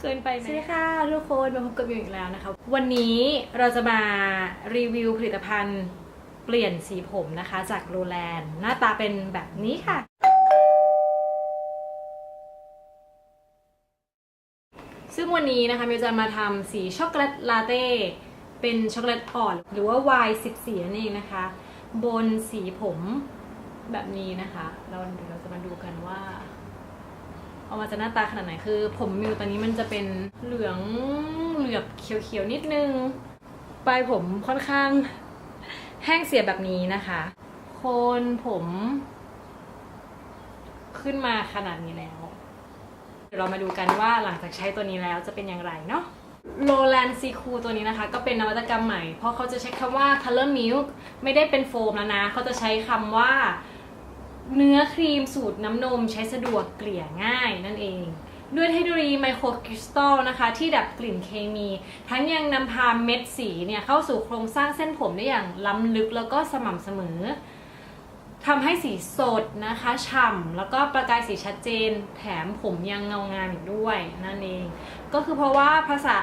เกินไปไหมสวัสดีค่ะทุกคนมาพบกับมิวอีกแล้วนะคะ วันนี้เราจะมารีวิวผลิตภัณฑ์เปลี่ยนสีผมนะคะจากโรแลนด์หน้าตาเป็นแบบนี้ค่ะ ซึ่งวันนี้นะคะมิวจะมาทำสีช็อกโกแลตลาเต้เป็นช็อกโกแลตอ่อน หรือว่า Y14 นั่นเองนะคะ บนสีผมแบบนี้นะคะ เราเดี๋ยวเราจะมาดูกันว่า ออกมาจะหน้าตาขนาดไหนคือ ผมมิวตอนนี้มันจะเป็นเหลืองเหลือบเขียวๆนิดนึงปลายผมค่อนข้างแห้งเสียแบบนี้นะคะ โคนผม ขึ้นมาขนาดนี้แล้ว เดี๋ยวเรามาดูกันว่าหลังจากใช้ตัวนี้แล้วจะเป็นอย่างไรเนาะโ o แลนซีคูตัวนี้นะคะ ก็เป็นนวัตกรรมใหม่ เพราะเขาจะใช้คำว่า color milk ไม่ได้เป็นโฟมแล้วนะ เขาจะใช้คำว่า เนื้อครีมสูตรน้ำนมใช้สะดวกเกลี่ยง่ายนั่นเอง ด้วยเทคโนโลยีไมโครคริสตัลนะคะ ที่ดับกลิ่นเคมี ทั้งยังนำพาเม็ดสีเนี่ยเข้าสู่โครงสร้างเส้นผมได้อย่างล้ำลึกแล้วก็สม่ำเสมอ ทำให้สีสดนะคะฉ่ำแล้วก็ประกายสีชัดเจน แถมผมยังเงางามอีกด้วยนั่นเอง ก็คือเพราะว่าภาษา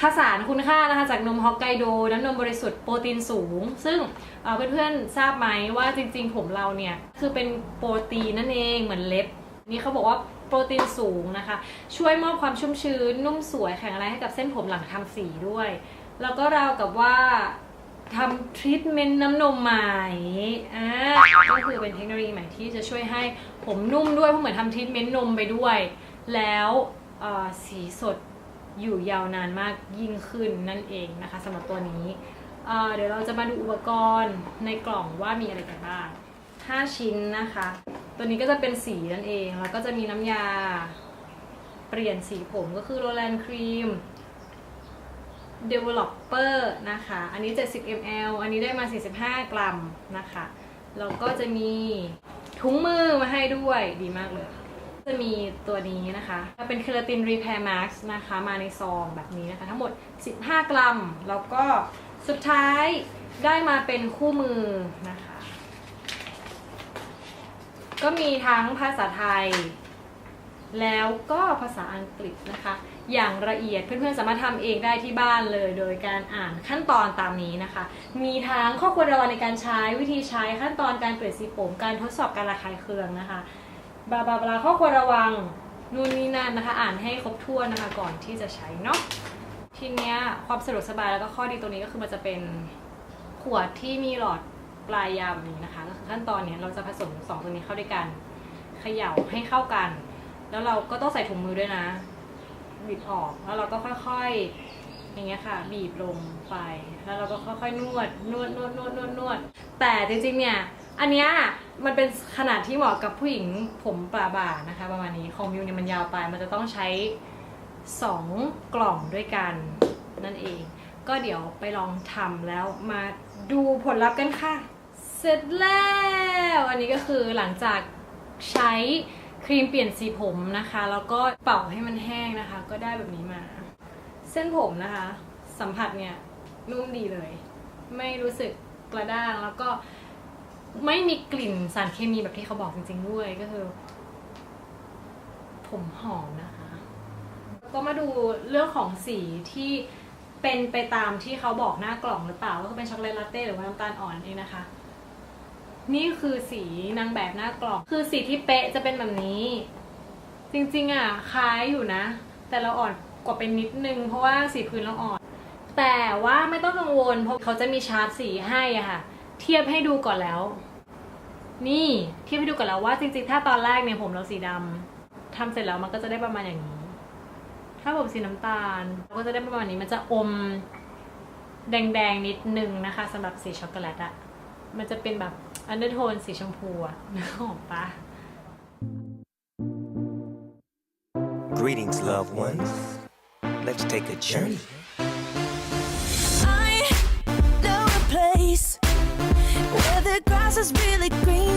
ผสานคุณค่านะคะจากนมฮอกไกโดน้ำนมบริสุทธิ์โปรตีนสูง ซึ่งเเพื่อนๆทราบไหมว่าจริงๆ ผมเราเนี่ย คือเป็นโปรตีนนั่นเองเหมือนเล็บ นี่เขาบอกว่าโปรตีนสูงนะคะ ช่วยมอบความชุ่มชื้น นุ่มสวยแข็งแรงให้กับเส้นผมหลังทำสีด้วย แล้วก็ราวกับว่า ทำทรีทเมนต์น้ำนมใหม่อ่าก็คือเป็นเทคโนโลยีใหม่ที่จะช่วยให้ผมนุ่มด้วยเพราะเหมือนทำทรีทเมนต์นมไปด้วย แล้วสีสดอยู่ยาวนานมากยิ่งขึ้นนั่นเองนะคะสำหรับตัวนี้เอ่อเดี๋ยวเราจะมาดูอุปกรณ์ในกล่องว่ามีอะไรกันบ้าง 5 ชิ้นนะคะ ตัวนี้ก็จะเป็นสีนั่นเอง แล้วก็จะมีน้ำยา เปลี่ยนสีผมก็คือโรแลนครีม Developer นะคะ อันนี้ 70 ml อันนี้ได้มา 45 กรัมนะคะ แล้วก็จะมีถุงมือมาให้ด้วยดีมากเลย จะมีตัวนี้นะคะเป็นเคลาติน Repair Max นะคะ มาในซองแบบนี้นะคะ ทั้งหมด 15 กรัม แล้วก็สุดท้ายได้มาเป็นคู่มือนะคะ ก็มีทั้งภาษาไทย แล้วก็ภาษาอังกฤษนะคะ อย่างละเอียดเพื่อนๆสามารถทำเองได้ที่บ้านเลย โดยการอ่านขั้นตอนตามนี้นะคะ มีทั้งข้อควรระวังในการใช้วิธีใช้ขั้นตอนการเปลี่ยนสีผม การทดสอบการระคายเคืองนะคะบลาบลาบลาข้อควรระวังนู่นนี่นั่นนะคะ อ่านให้ครบถ้วนนะคะก่อนที่จะใช้เนาะทีเนี้ยความสะดวกสบายแล้วก็ข้อดีตรงนี้ก็คือมันจะเป็นขวดที่มีหลอดปลายยาวแบบนี้นะคะก็คือขั้นตอนเนี้ยเราจะผสมสองตัวนี้เข้าด้วยกันเขย่าให้เข้ากัน แล้วเราก็ต้องใส่ถุงมือด้วยนะ บีบออก แล้วเราก็ค่อยๆ อย่างเงี้ยค่ะ บีบลงไป แล้วเราก็ค่อยๆ นวด นวด นวด นวด นวด นวด แต่จริงๆ เนี่ย อันเนี้ยมันเป็นขนาดที่เหมาะกับผู้หญิงผมปลาบ่านะคะ ประมาณนี้ ของมิวเนี่ยมันยาวไป มันจะต้องใช้สองกล่องด้วยกันนั่นเอง ก็เดี๋ยวไปลองทำแล้วมาดูผลลัพธ์กันค่ะ เสร็จแล้ว อันนี้ก็คือหลังจากใช้ ครีมเปลี่ยนสีผมนะคะ แล้วก็เป่าให้มันแห้งนะคะ ก็ได้แบบนี้มา เส้นผมนะคะ สัมผัสเนี่ยนุ่มดีเลย ไม่รู้สึกกระด้างแล้วก็ไม่มีกลิ่นสารเคมีแบบที่เขาบอกจริงๆด้วยก็คือ ผมหอมนะคะ ก็มาดูเรื่องของสีที่เป็นไปตามที่เขาบอกหน้ากล่องหรือเปล่า ก็คือเป็นช็อกโกแลตลาเต้หรือว่าน้ำตาลอ่อนเองนะคะ นี่คือสีนางแบบหน้ากล่อง คือสีที่เป๊ะจะเป็นแบบนี้ จริงๆอะคล้ายอยู่นะ แต่เราอ่อนกว่าเป็นนิดนึง เพราะว่าสีพื้นเราอ่อน แต่ว่าไม่ต้องกังวล เพราะเขาจะมีชาร์ตสีให้อะค่ะ เทียบให้ดูก่อนแล้ว นี่เทียบให้ดูก่อนแล้วว่าจริงๆ ถ้าตอนแรกเนี่ยผมเราสีดำทำเสร็จแล้วมันก็จะได้ประมาณอย่างนี้ ถ้าผมสีน้ำตาลก็จะได้ประมาณนี้มันจะอมแดงๆนิดนึงนะคะสำหรับสีช็อกโกแลตอะมันจะเป็นแบบ อันเดอร์โทนสีชมพูอะนึกออกปะ Greetings, loved ones. Let's take a journey. I know a place where the grass is really greener.